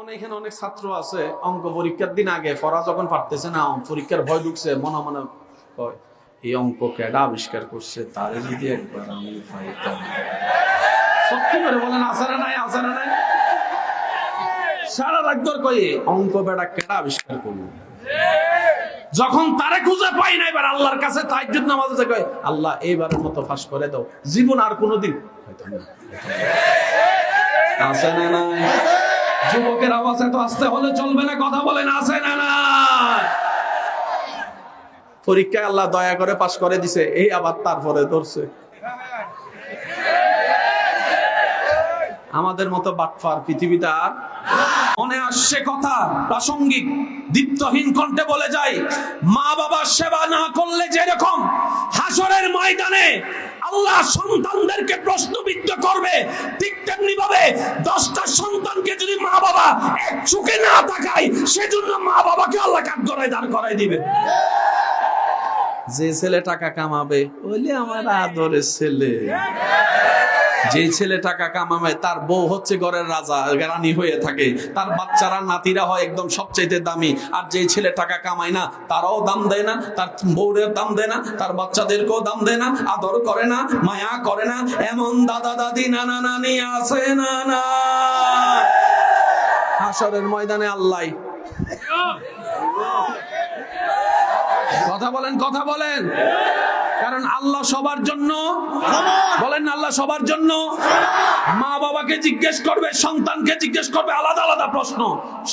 এমন এখানে অনেক ছাত্র আছে, অঙ্ক পরীক্ষার দিন আগে, পড়া যখন পারতেছে না, পরীক্ষার ভয় ঢুকছে, মনে মনে এই অঙ্ক কেডা আবিষ্কার করছে, তারে যদি একবার আমি পাইতাম। সত্যি করে বলেন নাই নাই। সারা কয়ে অঙ্ক বেড়া কেডা আবিষ্কার যখন তারে খুঁজে পাই না, এবার আল্লাহর কাছে নামাজে যে কয়, আল্লাহ, এইবারের মতো ফাঁস করে দাও। জীবন আর কোনোদিন হয়তো না। আছে নাই। যুবকের আওয়াজ এত আসতে হলে চলবে না, কথা বলেন, আছে না না পরীক্ষায় আল্লাহ দয়া করে পাশ করে দিছে, এই আবার তারপরে ধরছে। আমাদের মতো বাটফার পৃথিবীতে মনে আসছে কথা, প্রাসঙ্গিক, দীপ্তহীন কণ্ঠে বলে যাই মা বাবার সেবা না করলে যেরকম হাসরের ময়দানে আল্লাহ সন্তানদেরকে প্রশ্নবিদ্ধ করবে। ঠিক তেমনি ভাবে দশটা সন্তানকে যদি মা বাবা এক চোখে না তাকায়, সেজন্য মা বাবাকে আল্লাহ কাঠ করায় দাঁড় করাই দিবে। যে ছেলে টাকা কামাবে, ওইলে আমার আদরের ছেলে। যে ছেলে টাকা কামাবে, তার বউ হচ্ছে ঘরের রাজা রানী হয়ে থাকে। তার বাচ্চারা, নাতিরা হয় একদম সবচাইতে দামি। আর যে ছেলে টাকা কামায় না, তারাও দাম দেয় না, তার বউরের দাম দেয় না, তার বাচ্চাদেরকেও দাম দেয় না, আদর করে না, মায়া করে না। এমন দাদা, দাদি, নানা, নানি আছে না না ময়দানে আল্লাহ। কথা বলেন কথা বলেন। কারণ আল্লাহ সবার জন্য। বলেন আল্লাহ সবার জন্য। মা বাবাকে জিজ্ঞেস করবে, সন্তানকে জিজ্ঞেস করবে, আলাদা আলাদা প্রশ্ন।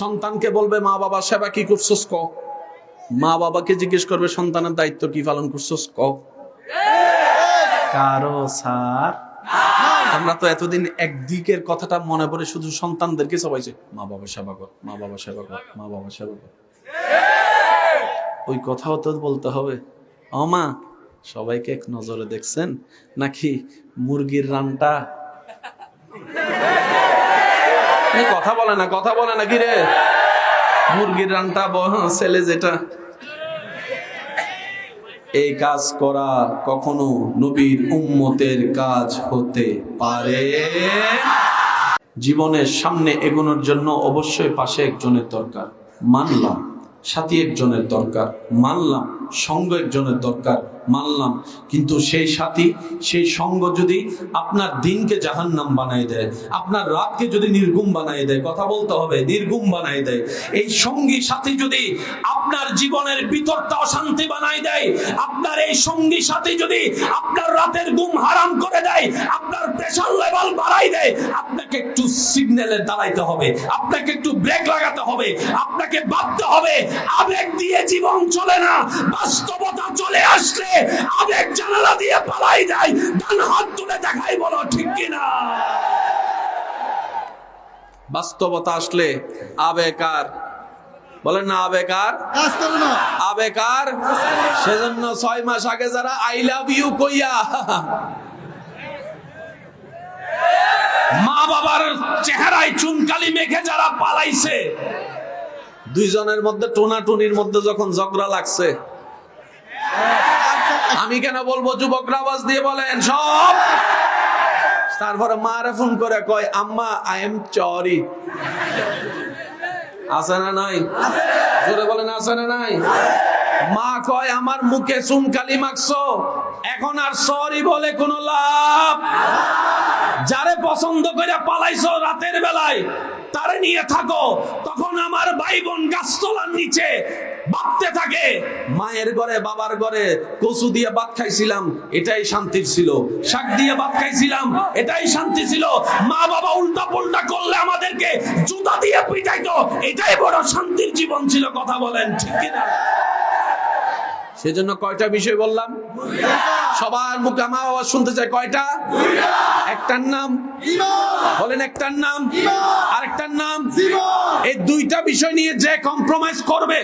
সন্তানকে বলবে, মা বাবা সেবা কি করছস ক? মা বাবাকে জিজ্ঞেস করবে, সন্তানের দায়িত্ব কি পালন করছস ক? কারও স্যার আমরা তো এতদিন একদিকের কথাটা মনে পড়ে, শুধু সন্তানদেরকে সবাইছে মা বাবা সেবা কর, মা বাবা সেবা কর, মা বাবা সেবা কর। ওই কথাও তো বলতে হবে। ও মা সবাইকে এক নজরে দেখছেন? নাকি মুরগির রানটা? কথা বলে না, কথা বলে না কি রে মুরগির রানটা ছেলে যেটা। এই কাজ করা কখনো নবীর উম্মতের কাজ হতে পারে। জীবনের সামনে এগোনোর জন্য অবশ্যই পাশে একজনের দরকার। মানলাম, সাথী একজনের দরকার। মানলাম, সঙ্গ একজনের দরকার। মানলাম। কিন্তু সেই সাথী, সেই সঙ্গ যদি আপনার দিনকে জাহান্নাম বানাই দেয়, আপনার রাতকে যদি নির্গুম বানাই দেয়, কথা বলতে হবে, নির্গুম বানাই দেয়। এই সঙ্গী সাথী যদি আপনার জীবনের ভিতরটা অশান্তি বানাই দেয়, আপনার এই সঙ্গী সাথী যদি আপনার রাতের ঘুম হারাম করে দেয়, আপনার প্রেশার লেভেল বাড়াই দেয়, আপনাকে একটু সিগন্যালে দাঁড়াইতে হবে, আপনাকে একটু ব্রেক লাগাতে হবে, আপনাকে ভাবতে হবে, আবেগ দিয়ে জীবন চলে না, বাস্তবতা চলে আসলে আবেগ জানালা দিয়ে পালাই যায় ডান হাত তুলে দেখাই বলো ঠিক কিনা? বাস্তবতা আসলে আবেগ আর। বলেন না আবেগ আর? কাজ করে না। আবেগ আর? সেজন্য ছয় মাস আগে যারা আই লাভ ইউ কইয়া মা বাবার চেহারায় চুনকালি মেখে যারা পালাইছে দুইজনের মধ্যে টোনাটুনির মধ্যে যখন ঝগড়া লাগছে আমি কেন বলব? যুবকরা আওয়াজ দিয়ে বলেন, সব। তারপরে মারে ফোন করে কয়, আম্মা আই এম চরি। আছে না নাই? জোরে বলেন, আছে না নাই? মা কয়, আমার মুখে চুনকালি মাখছো। এখন আর সরি বলে কোনো লাভ যারে পছন্দ করে পালাইছো রাতের বেলায়, তারে নিয়ে থাকো। তখন আমার ভাই বোন গাছতলার নিচে ভাবতে থাকে, মায়ের ঘরে, বাবার ঘরে কচু দিয়ে ভাত খাইছিলাম, এটাই শান্তির ছিল। শাক দিয়ে ভাত খাইছিলাম, এটাই শান্তি ছিল। মা বাবা উল্টা পুল্টা করলে আমাদেরকে জুতা দিয়ে পিটাইতো, এটাই বড় শান্তির জীবন ছিল, কথা বলেন ঠিক কিনা? সেজন্য কয়টা বিষয় বললাম? সবার মুখে আমার আওয়াজ শুনতে চাই, কয়টা? একটার নাম, বলেন একটার নাম, আরেকটার নাম। এই দুইটা বিষয় নিয়ে যে কম্প্রোমাইজ করবে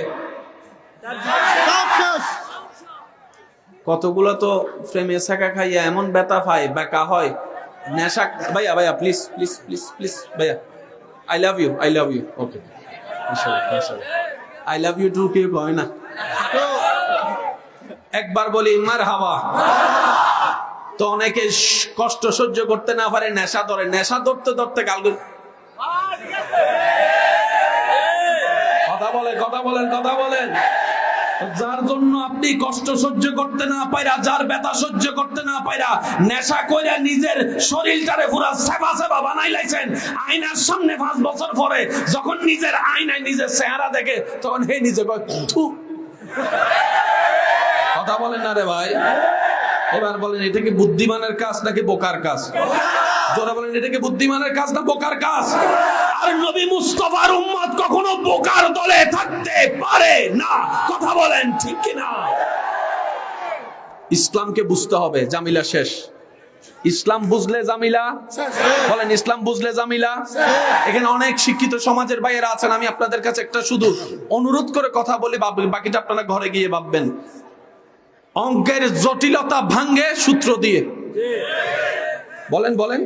কতগুলো তো প্রেমে শাখা খাইয়া এমন ব্যথা পায় বেকা হয়। নেশা ভাইয়া ভাইয়া প্লিজ প্লিজ প্লিজ প্লিজ ভাইয়া। I love you I love you okay I love you too কেউ কয় না। একবার বলি মার হাওয়া তো অনেকে কষ্ট সহ্য করতে না পারে নেশা ধরে। নেশা ধরতে ধরতে গাল বলেন কথা বলেন। যার জন্য আপনি কষ্ট সহ্য করতে না পাইরা, যার ব্যথা সহ্য করতে না পাইরা, নেশা কইরা নিজের শরীরটারে পুরো সেবা সেবা বানাই লাইছেন। আয়নার সামনে পাঁচ বছর পরে যখন নিজের আয়নায় নিজের চেহারা দেখে, তখন হে নিজে কয় কথা বলেন না রে ভাই। এবার বলেন, এটা কি বুদ্ধিমানের কাজ নাকি বোকার কাজ? জোরে বলেন, এটা কি বুদ্ধিমানের কাজ না বোকার কাজ? আর নবী মুস্তফার উম্মত কখনো বোকার দলে থাকতে পারে বলেন, ঠিক কি না ইসলামকে বুঝতে হবে, জামিলা শেষ। ইসলাম বুঝলে জামিলা? বলেন, ইসলাম বুঝলে জামিলা? এখানে অনেক শিক্ষিত সমাজের বাইরে আছেন, আমি আপনাদের কাছে একটা শুধু অনুরোধ করে কথা বলি বাকিটা আপনারা ঘরে গিয়ে ভাববেন। অঙ্কের জটিলতা ভাঙ্গে সূত্র দিয়ে। বলেন বলেন।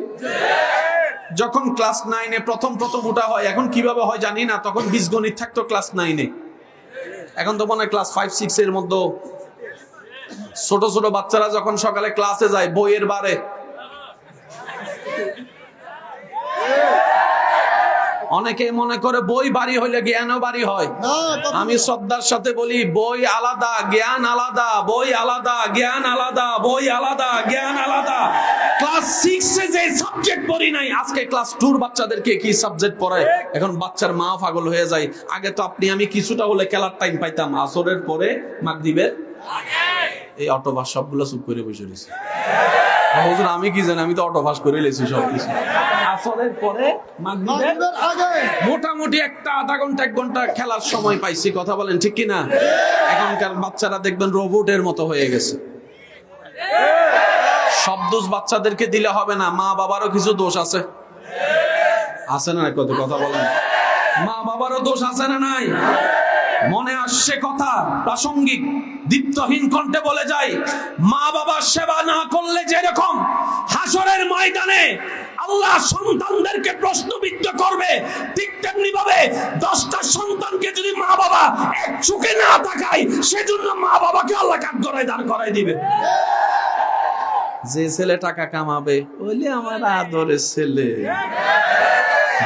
যখন ক্লাস নাইনে প্রথম প্রথম ওটা হয়, এখন কীভাবে হয় জানি না, তখন বীজগণিত থাকতো ক্লাস নাইনে। এখন তো মনে হয় ক্লাস ফাইভ সিক্স এর মধ্যে ছোট ছোট বাচ্চারা যখন সকালে ক্লাসে যায়, বইয়ের বারে অনেকে মনে করে বই বাড়ি হইলে জ্ঞানও বাড়ি হয়। আমি শ্রদ্ধার সাথে বলি বই আলাদা জ্ঞান আলাদা বই আলাদা জ্ঞান আলাদা বই আলাদা জ্ঞান আলাদা। ক্লাস সিক্সে যে সাবজেক্ট পড়ি নাই আজকে ক্লাস টুর বাচ্চাদেরকে কি সাবজেক্ট পড়ায়? এখন বাচ্চার মা পাগল হয়ে যায়। আগে তো আপনি আমি কিছুটা হলে খেলার টাইম পাইতাম আসরের পরে মাগরিবের। এই অটোবাস সবগুলো চুপ করে বসে রয়েছে। হুজুর আমি কি জানি? আমি তো অটোবাস করে লেছি সব কিছু আসরের পরে মাগরিবের আগে। মোটামুটি একটা আধা ঘণ্টা এক ঘণ্টা খেলার সময় পাইছি কথা বলেন ঠিক কি না এখনকার বাচ্চারা দেখবেন রোবটের মতো হয়ে গেছে। সব দোষ বাচ্চাদেরকে দিলে হবে না মা বাবারও কিছু দোষ আছে। আছে না কত কথা বলেন। মা বাবারও দোষ আছে না নাই? মনে আসছে কথা প্রাসঙ্গিক। দীপ্তহীন কণ্ঠে বলে যাই মা বাবার সেবা না করলে যেরকম হাসরের ময়দানে আল্লাহ সন্তানদেরকে প্রশ্নবিদ্ধ করবে, ঠিক তেমনি ভাবে দশটা সন্তানকে যদি মা বাবা এক চোখে না তাকায়, সেজন্য মা বাবাকে আল্লাহ কাঠ করায় দাঁড় করাই দিবে। যে ছেলে টাকা কামাবে, ওইলে আমার আদরের ছেলে।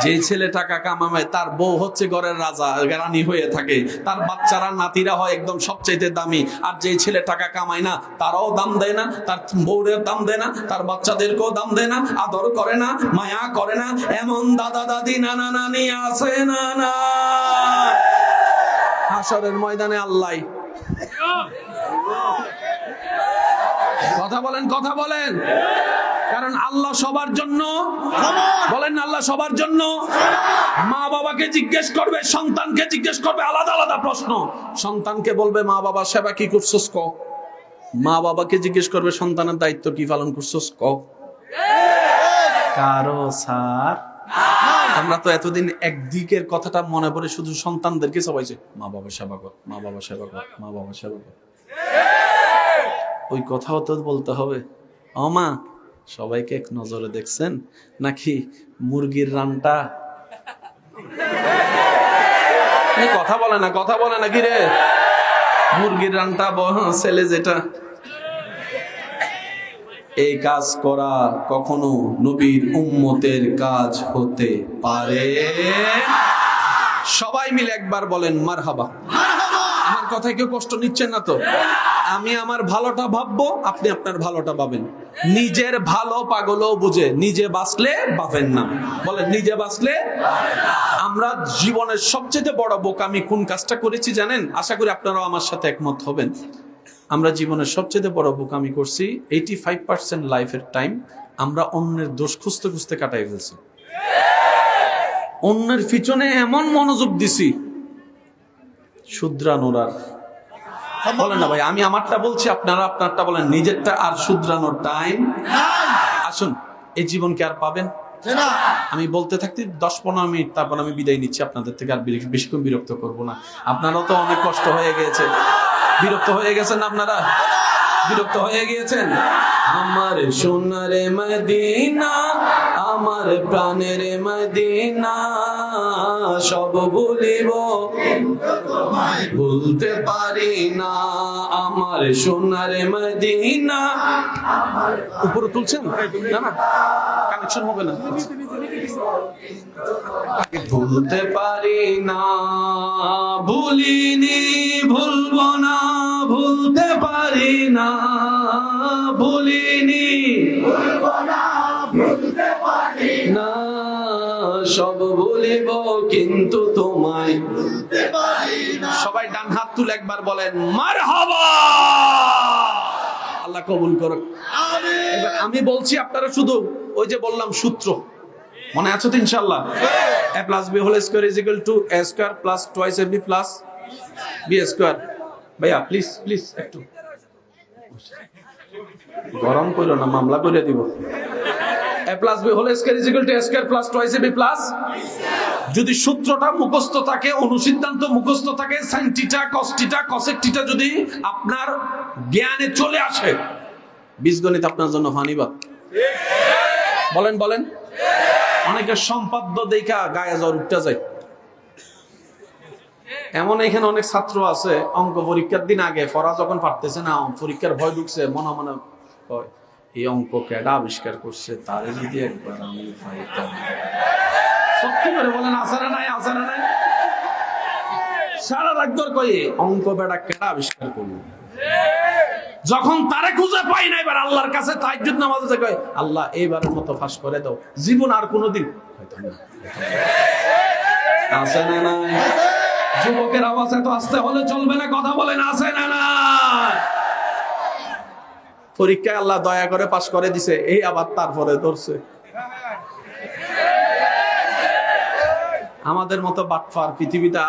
যে ছেলে টাকা কামাবে, তার বউ হচ্ছে ঘরের রাজা রানী হয়ে থাকে। তার বাচ্চারা, নাতিরা হয় একদম সবচাইতে দামি। আর যে ছেলে টাকা কামায় না, তারাও দাম দেয় না, তার বউরের দাম দেয় না, তার বাচ্চাদেরকেও দাম দেয় না, আদর করে না, মায়া করে না। এমন দাদা, দাদি, নানা, নানি আছে না হাসরের ময়দানে আল্লাহ। কথা বলেন কথা বলেন। কারণ আল্লাহ সবার জন্য বলেন আল্লাহ সবার জন্য মা বাবাকে জিজ্ঞেস করবে সন্তানকে জিজ্ঞেস করবে আলাদা আলাদা প্রশ্ন। সন্তানকে বলবে মা বাবা সেবা কি করছস ক? মা বাবাকে জিজ্ঞেস করবে সন্তানের দায়িত্ব কি পালন করছস ক? কারও স্যার আমরা তো এতদিন একদিকের কথাটা মনে পড়ে শুধু সন্তানদেরকে সবাইছে মা বাবা সেবা কর মা বাবা সেবা কর মা বাবা সেবা কর। ওই কথাও তো বলতে হবে। ও মা সবাইকে এক নজরে দেখছেন? নাকি মুরগির রানটা? কথা বলে না, কথা বলে না কি রে মুরগির রানটা ব- ছেলে যেটা। এই কাজ করা কখনো নবীর উম্মতের কাজ হতে পারে সবাই মিলে একবার বলেন, মারহাবা। আমার কথায় কেউ কষ্ট নিচ্ছেন না তো? আমি আমার ভালোটা ভাববো, আপনি আপনার ভালোটা ভাবেন। নিজের ভালো পাগলও বুঝে, নিজে বাঁচলে পাবেন না। বলেন, নিজে বাঁচলে আমরা জীবনের সবচেয়ে বড় বোকামি কোন কাজটা করেছি জানেন? আশা করি আপনারাও আমার সাথে একমত হবেন। আমরা জীবনের সবচেয়ে বড় বোকামি করছি এইটি ফাইভ পার্সেন্ট লাইফের টাইম আমরা অন্যের দোষ খুঁজতে খুঁজতে কাটাই ফেলছি। অন্যের পিছনে এমন মনোযোগ দিছি শুদ্রানোর আর বলেন না ভাই আমি আমারটা বলছি আপনারা আপনারটা বলেন নিজেরটা আর শুদ্রানোর টাইম আসুন এই জীবনকে আর পাবেন? আমি বলতে থাকতে দশ পনেরো মিনিট তারপর আমি বিদায় নিচ্ছি আপনাদের থেকে আর বেশি- বেশিক্ষণ বিরক্ত করব না। আপনারাও তো অনেক কষ্ট হয়ে গেছে। বিরক্ত হয়ে গেছেন আপনারা? বিরক্ত হয়ে গিয়েছেন? আমার সোনারে মদিনা, আমার প্রাণের মদিনা, সব ভুলিব। ভুলতে পারি না, আমার সোনারে মদিনা। উপরে তুলছেন? না না কানেকশন হবে না। ভুলতে পারি না, ভুলিনি, ভুলবো না। ভুলতে পারি না, ভুলিনি। না, সব ভুলিব কিন্তু তোমায়। সবাই ডান হাত তুলে একবার বলেন মার আল্লাহ কবুল এবার আমি বলছি আপনারা শুধু ওই যে বললাম সূত্র। মনে আছে তো ইনশাল্লাহ A plus B whole square is equal to A square plus twice A B plus B square ভাইয়া প্লিজ প্লিজ একটু। গরম করো না, মামলা করে দিব। A plus B whole square is equal to A square plus twice B plus যদি সূত্রটা মুখস্থ থাকে, অনুসিদ্ধান্ত মুখস্থ থাকে সাইনটিটা কস্টিটা কসেকটিটা যদি আপনার জ্ঞানে চলে আসে, বীজগণিত আপনার জন্য ফানিবাদ বলেন বলেন। অনেকের সম্পাদ্য দেখা গায়ে জ্বর উঠতে যায়। এমন এখানে অনেক ছাত্র আছে, অঙ্ক পরীক্ষার দিন আগে ফরা যখন পারতেছে না, পরীক্ষার ভয় ঢুকছে, মনে মনে এই অঙ্ক কেডা আবিষ্কার করছে, তারে যদি একবার আমি পাইতাম। সত্যি করে বলেন আসারা নাই আসারা নাই? সারা রাত ধরে কয়ে অঙ্ক বেড়া কেডা আবিষ্কার করল? যখন তারে খুঁজে পাই না, এবার আল্লাহর কাছে তাইজুদ নামাজে কয়, আল্লাহ, এইবারের মতো ফাঁস করে দাও। জীবন আর কোনোদিন হয়তো না। আছে নাই? যুবকের আওয়াজ এত আসতে হলে চলবে না, কথা বলেন, আছে না না পরীক্ষায় আল্লাহ দয়া করে পাশ করে দিছে, এই আবার তারপরে ধরছে। আমাদের মতো বাটফার পৃথিবীতে